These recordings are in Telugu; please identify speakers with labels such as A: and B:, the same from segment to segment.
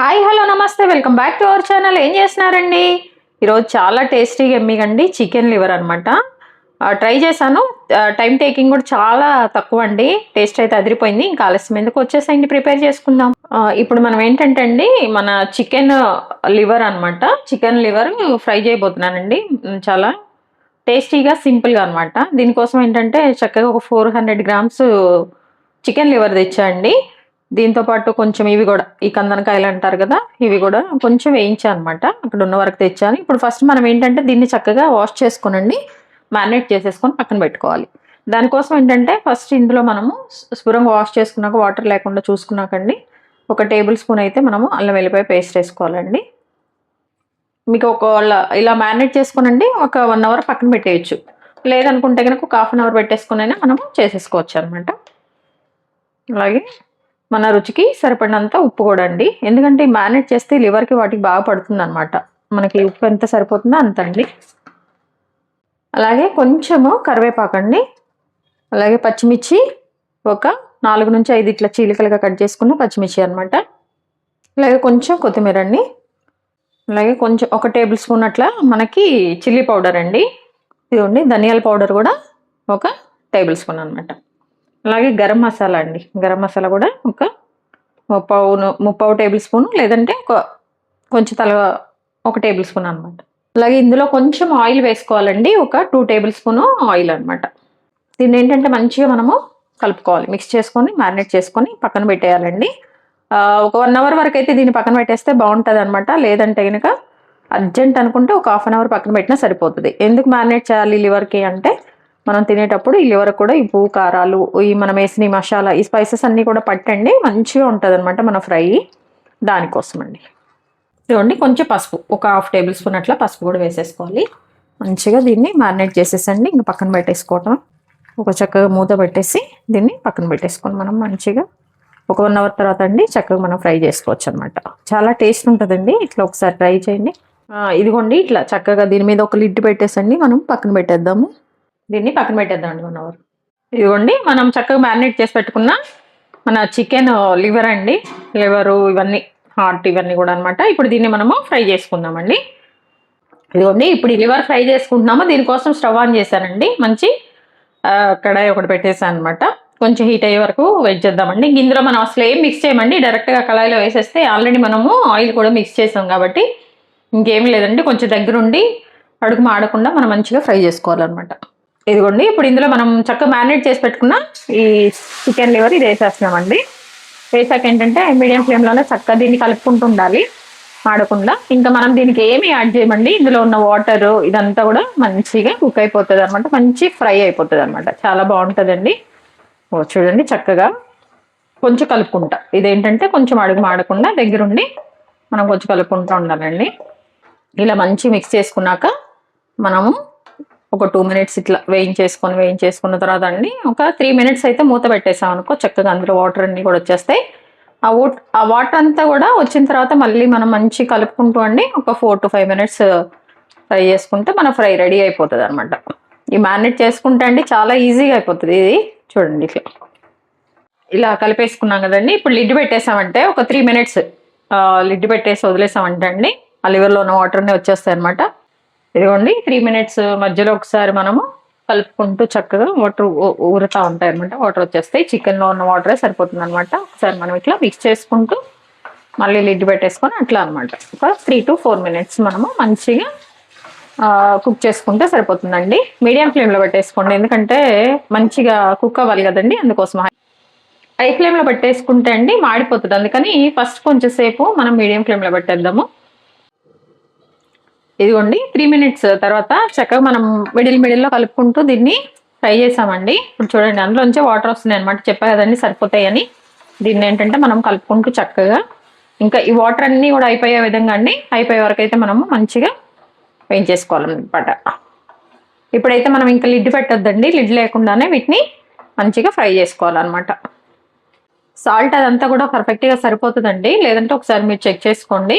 A: హాయ్ హలో నమస్తే. Welcome back to our channel. ఏం చేస్తున్నారండి? ఈరోజు చాలా టేస్టీగా ఎమ్మిగండి చికెన్ లివర్ అనమాట ట్రై చేశాను. టైం టేకింగ్ కూడా చాలా తక్కువ అండి. టేస్ట్ అయితే అదిరిపోయింది. ఇంకా ఆలస్యం ఎందుకు వచ్చేసేయండి? ప్రిపేర్ చేసుకుందాం. ఇప్పుడు మనం ఏంటంటే అండి మన చికెన్ లివర్ అనమాట చికెన్ లివర్ ఫ్రై చేయబోతున్నానండి. చాలా టేస్టీగా సింపుల్గా అనమాట దీనికోసం ఏంటంటే చక్కగా ఒక four hundred grams chicken liver తెచ్చాండి. దీంతో పాటు కొంచెం ఇవి కూడా ఈ కందనకాయలు అంటారు కదా ఇవి కూడా కొంచెం వేయించా అనమాట అక్కడ ఉన్న వరకు తెచ్చాను. ఇప్పుడు ఫస్ట్ మనం ఏంటంటే దీన్ని చక్కగా వాష్ చేసుకునండి మ్యారినేట్ చేసేసుకొని పక్కన పెట్టుకోవాలి. దానికోసం ఏంటంటే ఫస్ట్ ఇందులో మనము శుభ్రంగా వాష్ చేసుకున్నాక వాటర్ లేకుండా చూసుకున్నాకండి ఒక టేబుల్ స్పూన్ అయితే మనము అల్లం వెల్లిపాయ పేస్ట్ వేసుకోవాలండి. మీకు ఒక ఇలా మ్యారినేట్ చేసుకునండి ఒక వన్ అవర్ పక్కన పెట్టేయచ్చు. లేదనుకుంటే కనుక ఒక హాఫ్ అన్ అవర్ పెట్టేసుకుని అయినా మనము చేసేసుకోవచ్చు అనమాట అలాగే మన రుచికి సరిపడినంత ఉప్పు కూడా అండి. ఎందుకంటే మ్యారినేట్ చేస్తే లివర్కి వాటికి బాగా పడుతుంది అనమాట మనకి ఉప్పు ఎంత సరిపోతుందో అంత అండి అలాగే కొంచెము కరివేపాకండి. అలాగే పచ్చిమిర్చి ఒక నాలుగు నుంచి ఐదు ఇట్లా చీలికలుగా కట్ చేసుకున్న పచ్చిమిర్చి అనమాట అలాగే కొంచెం కొత్తిమీర అండి. అలాగే కొంచెం ఒక టేబుల్ స్పూన్ అట్లా మనకి చిల్లీ పౌడర్ అండి. ఇదిగోండి ధనియాల పౌడర్ కూడా ఒక టేబుల్ స్పూన్ అనమాట అలాగే గరం మసాలా అండి. గరం మసాలా కూడా ఒక ముప్పావు ముప్పావు టేబుల్ స్పూన్ లేదంటే ఒక కొంచెం తల ఒక టేబుల్ స్పూన్ అనమాట అలాగే ఇందులో కొంచెం ఆయిల్ వేసుకోవాలండి. ఒక టూ టేబుల్ స్పూన్ ఆయిల్ అనమాట దీన్ని ఏంటంటే మంచిగా మనము కలుపుకోవాలి. మిక్స్ చేసుకొని మ్యారినేట్ చేసుకొని పక్కన పెట్టేయాలండి. ఒక వన్ అవర్ వరకు అయితే దీన్ని పక్కన పెట్టేస్తే బాగుంటుంది అనమాట లేదంటే కనుక అర్జెంట్ అనుకుంటే ఒక హాఫ్ అన్ అవర్ పక్కన పెట్టినా సరిపోతుంది. ఎందుకు మ్యారినేట్ చేయాలి లివర్కి అంటే మనం తినేటప్పుడు ఈ లివర్ కూడా ఈ పువ్వు కారాలు ఈ మనం వేసిన ఈ మసాలా ఈ స్పైసెస్ అన్నీ కూడా పట్టండి. మంచిగా ఉంటుంది అనమాట మన ఫ్రై దానికోసం అండి చూడండి కొంచెం పసుపు. ఒక హాఫ్ టేబుల్ స్పూన్ అట్లా పసుపు కూడా వేసేసుకోవాలి. మంచిగా దీన్ని మ్యారినేట్ చేసేసండి. ఇంకా పక్కన పెట్టేసుకోవటం. ఒక చక్కగా మూత పెట్టేసి దీన్ని పక్కన పెట్టేసుకొని మనం మంచిగా. ఒక వన్ అవర్ తర్వాత అండి చక్కగా మనం ఫ్రై చేసుకోవచ్చు అనమాట చాలా టేస్ట్ ఉంటుందండి. ఇట్లా ఒకసారి ట్రై చేయండి. ఇదిగోండి ఇట్లా చక్కగా దీని మీద ఒక లిడ్ పెట్టేసండి. మనం పక్కన పెట్టేద్దాము. దీన్ని పక్కన పెట్టేద్దామండి వన్ అవర్ ఇదిగోండి మనం చక్కగా మ్యారినేట్ చేసి పెట్టుకున్న మన చికెన్ లివర్ అండి. లివరు ఇవన్నీ హార్ట్ ఇవన్నీ కూడా అనమాట ఇప్పుడు దీన్ని మనము ఫ్రై చేసుకుందామండి. ఇదిగోండి ఇప్పుడు లివర్ ఫ్రై చేసుకుంటున్నాము. దీనికోసం స్టవ్ ఆన్ చేశానండి. మంచి కడాయి ఒకటి పెట్టేసాను అనమాట కొంచెం హీట్ అయ్యే వరకు వెయిట్ చేద్దామండి. ఇందులో మనం అసలు ఏం మిక్స్ చేయమండి. డైరెక్ట్గా కళాయిలో వేసేస్తే ఆల్రెడీ మనము ఆయిల్ కూడా మిక్స్ చేసాం కాబట్టి ఇంకేం లేదండి. కొంచెం దగ్గరుండి అడుగు మాడకుండా మనం మంచిగా ఫ్రై చేసుకోవాలన్నమాట. ఇదిగోండి ఇప్పుడు ఇందులో మనం చక్కగా మ్యారినేట్ చేసి పెట్టుకున్న ఈ చికెన్ లివర్ ఇది వేసేస్తున్నామండి. వేసాక ఏంటంటే మీడియం ఫ్లేమ్లోనే చక్కగా దీన్ని కలుపుకుంటూ ఉండాలి ఆడకుండా ఇంకా మనం దీనికి ఏమి యాడ్ చేయమండి ఇందులో ఉన్న వాటర్ ఇదంతా కూడా మంచిగా కుక్ అయిపోతుంది అనమాట మంచి ఫ్రై అయిపోతుంది అనమాట చాలా బాగుంటుందండి. ఓ చూడండి చక్కగా కొంచెం కలుపుకుంటా. ఇదేంటంటే కొంచెం అడుగు మాడకుండా దగ్గరుండి మనం కొంచెం కలుపుకుంటూ ఉండాలండి. ఇలా మంచి మిక్స్ చేసుకున్నాక మనము ఒక టూ మినిట్స్ ఇట్లా వేయించేసుకొని వేయించేసుకున్న తర్వాత అండి ఒక త్రీ మినిట్స్ అయితే మూత పెట్టేసాం అనుకో చక్కగా అందులో వాటర్ అన్నీ కూడా వచ్చేస్తాయి. ఆ ఊట్ ఆ వాటర్ అంతా కూడా వచ్చిన తర్వాత మళ్ళీ మనం మంచి కలుపుకుంటూ అండి ఒక four to five minutes fry చేసుకుంటే మన ఫ్రై రెడీ అయిపోతుంది అనమాట ఈ మ్యారినేట్ చేసుకుంటే అండి చాలా ఈజీగా అయిపోతుంది ఇది. చూడండి ఇట్లా. ఇలా కలిపేసుకున్నాం కదండి ఇప్పుడు లిడ్ పెట్టేసామంటే ఒక త్రీ మినిట్స్ లిడ్ పెట్టేసి వదిలేసామంటే అండి ఆ లివర్లో ఉన్న వాటర్ వచ్చేస్తాయి అనమాట ఇదిగోండి త్రీ మినిట్స్ మధ్యలో ఒకసారి మనము కలుపుకుంటూ చక్కగా వాటర్ ఊరుతూ ఉంటాయి అనమాట వాటర్ వచ్చేస్తాయి. చికెన్లో ఉన్న వాటరే సరిపోతుంది అనమాట ఒకసారి మనం ఇట్లా మిక్స్ చేసుకుంటూ మళ్ళీ లిడ్ పెట్టేసుకొని అట్లా అనమాట ఒక త్రీ టు ఫోర్ మినిట్స్ మనము మంచిగా కుక్ చేసుకుంటే సరిపోతుందండి. మీడియం ఫ్లేమ్లో పెట్టేసుకోండి. ఎందుకంటే మంచిగా కుక్ అవ్వాలి కదండి అందుకోసం హై ఫ్లేమ్లో పెట్టేసుకుంటే అండి మాడిపోతుంది. అందుకని ఫస్ట్ కొంచెం సేపు మనం మీడియం ఫ్లేమ్లో పెట్టేద్దాము. ఇదిగోండి త్రీ మినిట్స్ తర్వాత చక్కగా మనం మిడిల్ మిడిల్లో కలుపుకుంటూ దీన్ని ఫ్రై చేసామండి. ఇప్పుడు చూడండి అందులోంచి వాటర్ వస్తున్నాయి అనమాట చెప్పా కదండి సరిపోతాయని. దీన్ని ఏంటంటే మనం కలుపుకుంటూ చక్కగా ఇంకా ఈ వాటర్ అన్నీ కూడా అయిపోయే విధంగా అండి. అయిపోయే వరకు అయితే మనము మంచిగా వేయించేసుకోవాలన్నమాట ఇప్పుడైతే మనం ఇంకా లిడ్ పెట్టొద్దండి. లిడ్ లేకుండానే వీటిని మంచిగా ఫ్రై చేసుకోవాలన్నమాట. సాల్ట్ అదంతా కూడా పర్ఫెక్ట్గా సరిపోతుందండి. లేదంటే ఒకసారి మీరు చెక్ చేసుకోండి.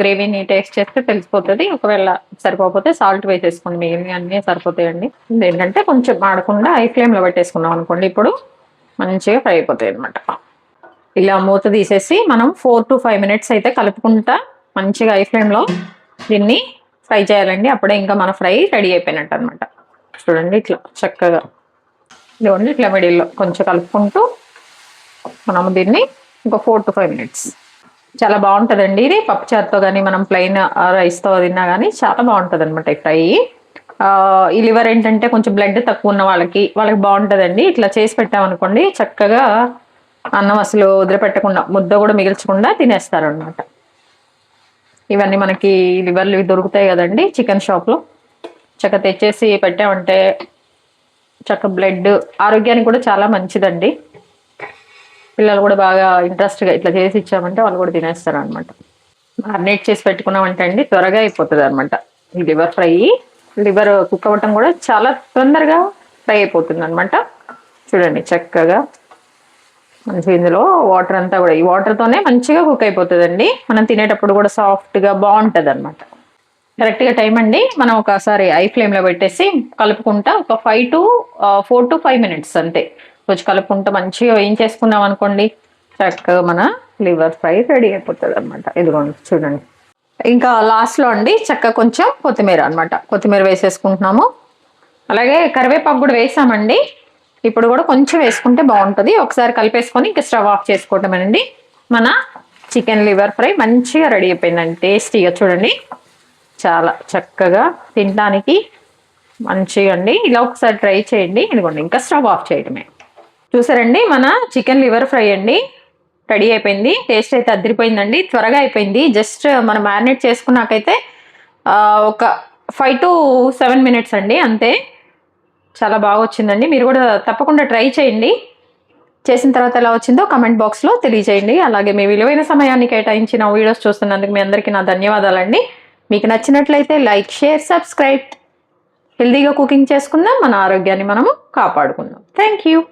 A: గ్రేవీని టేస్ట్ చేస్తే తెలిసిపోతుంది. ఒకవేళ సరిపోతే సాల్ట్ వేసేసుకోండి. మిగిలిన అన్నీ సరిపోతాయండి. ఏంటంటే కొంచెం మాడకుండా హై ఫ్లేమ్లో పెట్టేసుకున్నాం అనుకోండి. ఇప్పుడు మంచిగా ఫ్రై అయిపోతాయి అనమాట ఇలా మూత తీసేసి మనం ఫోర్ టు ఫైవ్ మినిట్స్ అయితే కలుపుకుంటా మంచిగా ఐ ఫ్లేమ్లో దీన్ని ఫ్రై చేయాలండి. అప్పుడే ఇంకా మన ఫ్రై రెడీ అయిపోయినట్టు అనమాట చూడండి ఇట్లా చక్కగా. ఇదిగోండి ఇట్లా మిడిల్లో కొంచెం కలుపుకుంటూ మనము దీన్ని ఒక ఫోర్ టు ఫైవ్ మినిట్స్ చాలా బాగుంటుందండి. ఇది పప్పుచారుతో కానీ మనం ప్లెయిన్ రైస్తో తిన్నా కానీ చాలా బాగుంటుంది అనమాట ఈ ఫ్రై. ఈ లివర్ ఏంటంటే కొంచెం బ్లడ్ తక్కువ ఉన్న వాళ్ళకి వాళ్ళకి బాగుంటుందండి. ఇట్లా చేసి పెట్టామనుకోండి చక్కగా అన్నం అసలు వదిలిపెట్టకుండా ముద్ద కూడా మిగిల్చకుండా తినేస్తారు అనమాట ఇవన్నీ మనకి లివర్లు దొరుకుతాయి కదండి చికెన్ షాప్లో చక్క తెచ్చేసి పెట్టామంటే చక్క బ్లడ్ ఆరోగ్యానికి కూడా చాలా మంచిదండి. పిల్లలు కూడా బాగా ఇంట్రెస్ట్గా ఇట్లా చేసి ఇచ్చామంటే వాళ్ళు కూడా తినేస్తారు అనమాట మ్యారినేట్ చేసి పెట్టుకున్నామంటే అండి త్వరగా అయిపోతుంది అనమాట ఈ లివర్ ఫ్రై లివర్ కుక్ అవ్వటం కూడా చాలా తొందరగా ఫ్రై అయిపోతుంది అనమాట చూడండి చక్కగా మంచిగా ఇందులో వాటర్ అంతా కూడా ఈ వాటర్తోనే మంచిగా కుక్ అయిపోతుందండి. మనం తినేటప్పుడు కూడా సాఫ్ట్గా బాగుంటుంది అనమాట కరెక్ట్గా టైం అండి. మనం ఒకసారి ఐ ఫ్లేమ్లో పెట్టేసి కలుపుకుంటా ఒక five to four to five minutes అంతే. కొంచెం కలుపుకుంటా మంచిగా వేయించేసుకున్నాం అనుకోండి చక్కగా మన లివర్ ఫ్రై రెడీ అయిపోతుంది అనమాట ఇదిగోండి చూడండి. ఇంకా లాస్ట్లో అండి చక్కగా కొంచెం కొత్తిమీర అనమాట కొత్తిమీర వేసేసుకుంటున్నాము. అలాగే కరివేపాకు కూడా వేసామండి. ఇప్పుడు కూడా కొంచెం వేసుకుంటే బాగుంటుంది. ఒకసారి కలిపేసుకొని ఇంకా స్టవ్ ఆఫ్ చేసుకోవటమేనండి. మన చికెన్ లివర్ ఫ్రై మంచిగా రెడీ అయిపోయిందండి. టేస్టీగా చూడండి. చాలా చక్కగా తినడానికి మంచిగా అండి. ఇలా ఒకసారి ట్రై చేయండి. ఇదిగోండి ఇంకా స్టవ్ ఆఫ్ చేయడమే చూసారండి మన చికెన్ లివర్ ఫ్రై అండి. రెడీ అయిపోయింది. టేస్ట్ అయితే అదిరిపోయిందండి. త్వరగా అయిపోయింది. జస్ట్ మనం మ్యారినేట్ చేసుకున్నాకైతే ఒక ఫైవ్ టు సెవెన్ మినిట్స్ అండి. అంతే. చాలా బాగా వచ్చిందండి. మీరు కూడా తప్పకుండా ట్రై చేయండి. చేసిన తర్వాత ఎలా వచ్చిందో కమెంట్ బాక్స్లో తెలియజేయండి. అలాగే మీ విలువైన సమయాన్ని కేటాయించిన వీడియోస్ చూస్తున్నందుకు మీ అందరికీ నా ధన్యవాదాలండి. మీకు నచ్చినట్లయితే లైక్ షేర్ సబ్స్క్రైబ్. హెల్దీగా కుకింగ్ చేసుకుందాం. మన ఆరోగ్యాన్ని మనము కాపాడుకుందాం. Thank you.